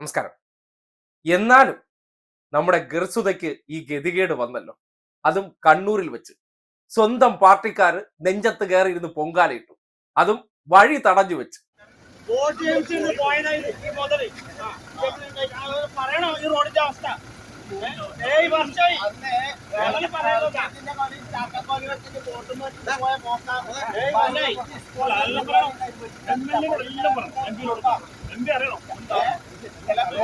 നമസ്കാരം. എന്നാലും നമ്മുടെ ഗർസുതയ്ക്ക് ഈ ഗതികേട് വന്നല്ലോ. അതും കണ്ണൂരിൽ വെച്ച്. സ്വന്തം പാർട്ടിക്കാർ നെഞ്ചത്ത് കയറി ഇരുന്ന് പൊങ്കാലയിട്ടു. അതും വഴി തടഞ്ഞു വെച്ച്. അറിയണം. കൊടുക്ക്.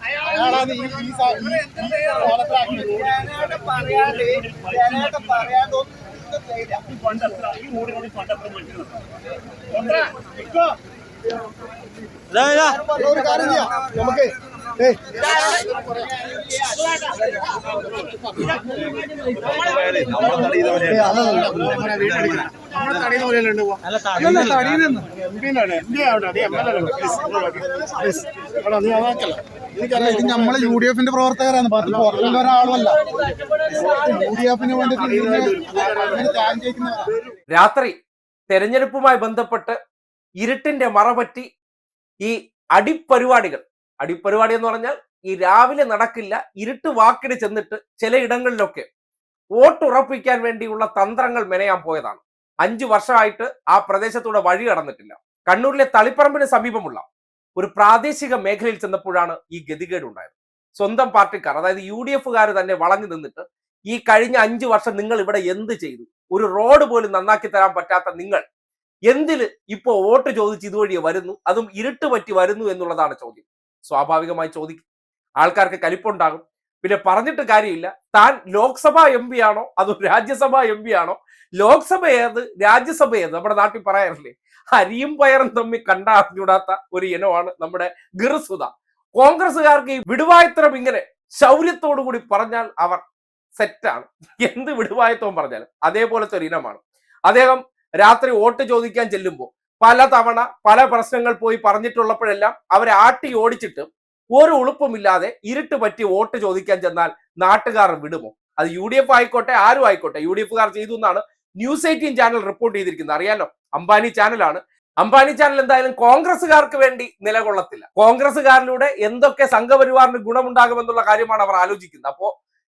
അയാളെ അയാളാണ് ഈ ഈ റോഡിനോട് ഫണ്ട് എത്ര മേടിക്കുന്നത് എത്ര ഇക്കോ ഒരു കാര്യം ചെയ്യാം നമുക്ക് ഇത് നമ്മളെ യു ഡി എഫിന്റെ പ്രവർത്തകരാണ്. പാർട്ടി പുറത്തുള്ള ഒരാളുമല്ല. യു ഡി എഫിന് ചെയ്യുന്നവരാ രാത്രി തെരഞ്ഞെടുപ്പുമായി ബന്ധപ്പെട്ട് ഇരുട്ടിന്റെ മറപറ്റി ഈ അടിപ്പരിപാടികൾ അടിപ്പരിപാടി എന്ന് പറഞ്ഞാൽ ഈ രാവിലെ നടക്കില്ല ഇരുട്ട് വാക്കിന് ചെന്നിട്ട് ചിലയിടങ്ങളിലൊക്കെ വോട്ടുറപ്പിക്കാൻ വേണ്ടിയുള്ള തന്ത്രങ്ങൾ മെനയാൻ പോയതാണ്. അഞ്ചു വർഷമായിട്ട് ആ പ്രദേശത്തൂടെ വഴി കടന്നിട്ടില്ല. കണ്ണൂരിലെ തളിപ്പറമ്പിന് സമീപമുള്ള ഒരു പ്രാദേശിക മേഖലയിൽ ചെന്നപ്പോഴാണ് ഈ ഗതികേട് ഉണ്ടായത് സ്വന്തം പാർട്ടിക്കാർ അതായത് യു ഡി എഫുകാർ തന്നെ വളഞ്ഞു നിന്നിട്ട് ഈ കഴിഞ്ഞ അഞ്ചു വർഷം നിങ്ങൾ ഇവിടെ എന്ത് ചെയ്തു? ഒരു റോഡ് പോലും നന്നാക്കി തരാൻ പറ്റാത്ത നിങ്ങൾ എന്തിൽ ഇപ്പോ വോട്ട് ചോദിച്ച് ഇതുവഴി വരുന്നു? അതും ഇരുട്ട് പറ്റി വരുന്നു എന്നുള്ളതാണ് ചോദ്യം. സ്വാഭാവികമായി ചോദിക്കും ആൾക്കാർക്ക് കലിപ്പുണ്ടാകും. പിന്നെ പറഞ്ഞിട്ട് കാര്യമില്ല. താൻ ലോക്സഭാ എം പി ആണോ? അതോ രാജ്യസഭ എം പി ആണോ? ലോക്സഭ ഏത്? രാജ്യസഭ ഏത്? നമ്മുടെ നാട്ടിൽ പറയാറില്ലേ? അരിയും പയറും തമ്മിൽ കണ്ടറിഞ്ഞൂടാത്ത ഒരു ഇനമാണ് നമ്മുടെ ഗിർസുത കോൺഗ്രസുകാർക്ക് ഈ വിടുവായത്രം ഇങ്ങനെ ശൗര്യത്തോടു കൂടി പറഞ്ഞാൽ അവർ സെറ്റാണ്. എന്ത് വിടുവായത്വം പറഞ്ഞാലും അതേപോലത്തെ ഒരു ഇനമാണ്. അദ്ദേഹം രാത്രി വോട്ട് ചോദിക്കാൻ ചെല്ലുമ്പോൾ പല തവണ പല പ്രശ്നങ്ങൾ പോയി പറഞ്ഞിട്ടുള്ളപ്പോഴെല്ലാം അവരെ ആട്ടി ഓടിച്ചിട്ട് ഒരു ഉളുപ്പുമില്ലാതെ ഇരുട്ട് പറ്റി വോട്ട് ചോദിക്കാൻ ചെന്നാൽ നാട്ടുകാർ വിടുമോ? അത് യു ഡി എഫ് ആയിക്കോട്ടെ ആരും ആയിക്കോട്ടെ യു ഡി എഫുകാർ ചെയ്തു എന്നാണ് ന്യൂസ് എയ്റ്റീൻ ചാനൽ റിപ്പോർട്ട് ചെയ്തിരിക്കുന്നത്. അറിയാലോ? അംബാനി ചാനലാണ്. അംബാനി ചാനൽ എന്തായാലും കോൺഗ്രസ്സുകാർക്ക് വേണ്ടി നിലകൊള്ളത്തില്ല. കോൺഗ്രസ്സുകാരിലൂടെ എന്തൊക്കെ സംഘപരിവാറിന് ഗുണമുണ്ടാകുമെന്നുള്ള കാര്യമാണ് അവർ ആലോചിക്കുന്നത്. അപ്പോ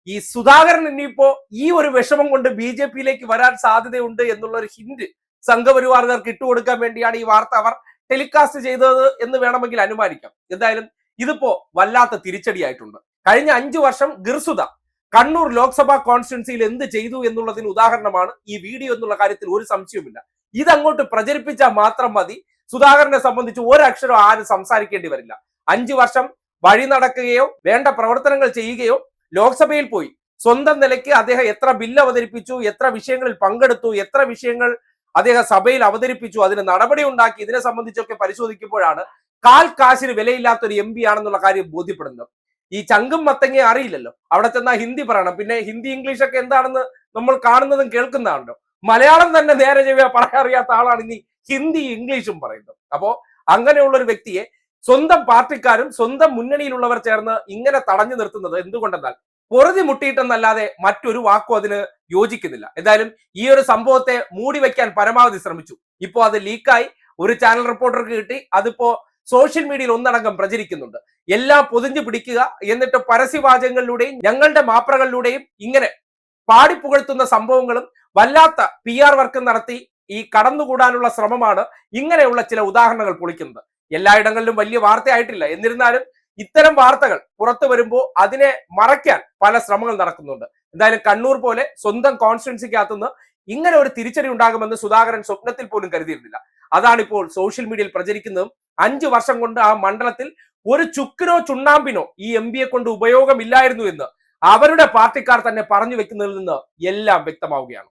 ഈ സുധാകരൻ ഇനിയിപ്പോ ഈ ഒരു വിഷമം കൊണ്ട് ബി ജെ പിയിലേക്ക് വരാൻ സാധ്യതയുണ്ട് എന്നുള്ള ഒരു ഹിന്റ് സംഘപരിവാറുകാർക്ക് ഇട്ടുകൊടുക്കാൻ വേണ്ടിയാണ് ഈ വാർത്ത അവർ ടെലികാസ്റ്റ് ചെയ്തത് എന്ന് വേണമെങ്കിൽ അനുമാനിക്കാം. എന്തായാലും ഇതിപ്പോ വല്ലാത്ത തിരിച്ചടിയായിട്ടുണ്ട്. കഴിഞ്ഞ അഞ്ചു വർഷം ഗിർസുത കണ്ണൂർ ലോക്സഭാ കോൺസ്റ്റിറ്റ്യൻസിയിൽ എന്ത് ചെയ്തു എന്നുള്ളതിന് ഉദാഹരണമാണ് ഈ വീഡിയോ എന്നുള്ള കാര്യത്തിൽ ഒരു സംശയവുമില്ല. ഇതങ്ങോട്ട് പ്രചരിപ്പിച്ചാൽ മാത്രം മതി. സുധാകരനെ സംബന്ധിച്ച് ഒരക്ഷരം ആരും സംസാരിക്കേണ്ടി വരില്ല. അഞ്ചു വർഷം വഴി നടക്കുകയോ വേണ്ട പ്രവർത്തനങ്ങൾ ചെയ്യുകയോ ലോക്സഭയിൽ പോയി. സ്വന്തം നിലയ്ക്ക് അദ്ദേഹം എത്ര ബില്ല് അവതരിപ്പിച്ചു എത്ര വിഷയങ്ങളിൽ പങ്കെടുത്തു എത്ര വിഷയങ്ങൾ അദ്ദേഹം സഭയിൽ അവതരിപ്പിച്ചു അതിന് നടപടി ഉണ്ടാക്കി ഇതിനെ സംബന്ധിച്ചൊക്കെ പരിശോധിക്കുമ്പോഴാണ് കാൽ കാശിന് വിലയില്ലാത്ത ഒരു എം പി ആണെന്നുള്ള കാര്യം ബോധ്യപ്പെടുന്നത്. ഈ ചങ്കും മത്തങ്ങി അറിയില്ലല്ലോ. അവിടെ ചെന്നാൽ ഹിന്ദി പറയണം. പിന്നെ ഹിന്ദി ഇംഗ്ലീഷ് ഒക്കെ എന്താണെന്ന് നമ്മൾ കാണുന്നതും കേൾക്കുന്നതാണല്ലോ. മലയാളം തന്നെ നേരെ ചെവ്വ പറയാൻ അറിയാത്ത ആളാണ് ഇനി ഹിന്ദി ഇംഗ്ലീഷും പറയുന്നത്. അപ്പോ അങ്ങനെയുള്ള ഒരു വ്യക്തിയെ സ്വന്തം പാർട്ടിക്കാരും സ്വന്തം മുന്നണിയിലുള്ളവർ ചേർന്ന് ഇങ്ങനെ തടഞ്ഞു നിർത്തുന്നത് എന്തുകൊണ്ടെന്നാൽ പൊറുതി മുട്ടിയിട്ടെന്നല്ലാതെ മറ്റൊരു വാക്കും അതിന് യോജിക്കുന്നില്ല. എന്തായാലും ഈ ഒരു സംഭവത്തെ മൂടി വയ്ക്കാൻ പരമാവധി ശ്രമിച്ചു. ഇപ്പോ അത് ലീക്കായി ഒരു ചാനൽ റിപ്പോർട്ടർക്ക് കിട്ടി. അതിപ്പോ സോഷ്യൽ മീഡിയയിൽ ഒന്നടങ്കം പ്രചരിക്കുന്നുണ്ട്. എല്ലാം പൊതിഞ്ഞു പിടിക്കുക എന്നിട്ട് പരസ്യവാചകങ്ങളിലൂടെയും ഞങ്ങളുടെ മാപ്രകളിലൂടെയും ഇങ്ങനെ പാടിപ്പുകഴ്ത്തുന്ന സംഭവങ്ങളും വല്ലാത്ത പി ആർ വർക്കും നടത്തി ഈ കടന്നുകൂടാനുള്ള ശ്രമമാണ് ഇങ്ങനെയുള്ള ചില ഉദാഹരണങ്ങൾ പൊളിക്കുന്നത്. എല്ലായിടങ്ങളിലും വലിയ വാർത്തയായിട്ടില്ല. എന്നിരുന്നാലും ഇത്തരം വാർത്തകൾ പുറത്തു വരുമ്പോൾ അതിനെ മറയ്ക്കാൻ പല ശ്രമങ്ങൾ നടക്കുന്നുണ്ട്. എന്തായാലും കണ്ണൂർ പോലെ സ്വന്തം കോൺസ്റ്റിറ്റൻസിക്കകത്തുനിന്ന് ഇങ്ങനെ ഒരു തിരിച്ചടി ഉണ്ടാകുമെന്ന് സുധാകരൻ സ്വപ്നത്തിൽ പോലും കരുതിയിരുന്നില്ല. അതാണിപ്പോൾ സോഷ്യൽ മീഡിയയിൽ പ്രചരിക്കുന്നതും അഞ്ചു വർഷം കൊണ്ട് ആ മണ്ഡലത്തിൽ ഒരു ചുക്കിനോ ചുണ്ണാമ്പിനോ ഈ എം പിയെ കൊണ്ട് ഉപയോഗമില്ലായിരുന്നു എന്ന് അവരുടെ പാർട്ടിക്കാർ തന്നെ പറഞ്ഞു വെക്കുന്നതിൽ നിന്ന് എല്ലാം വ്യക്തമാവുകയാണ്.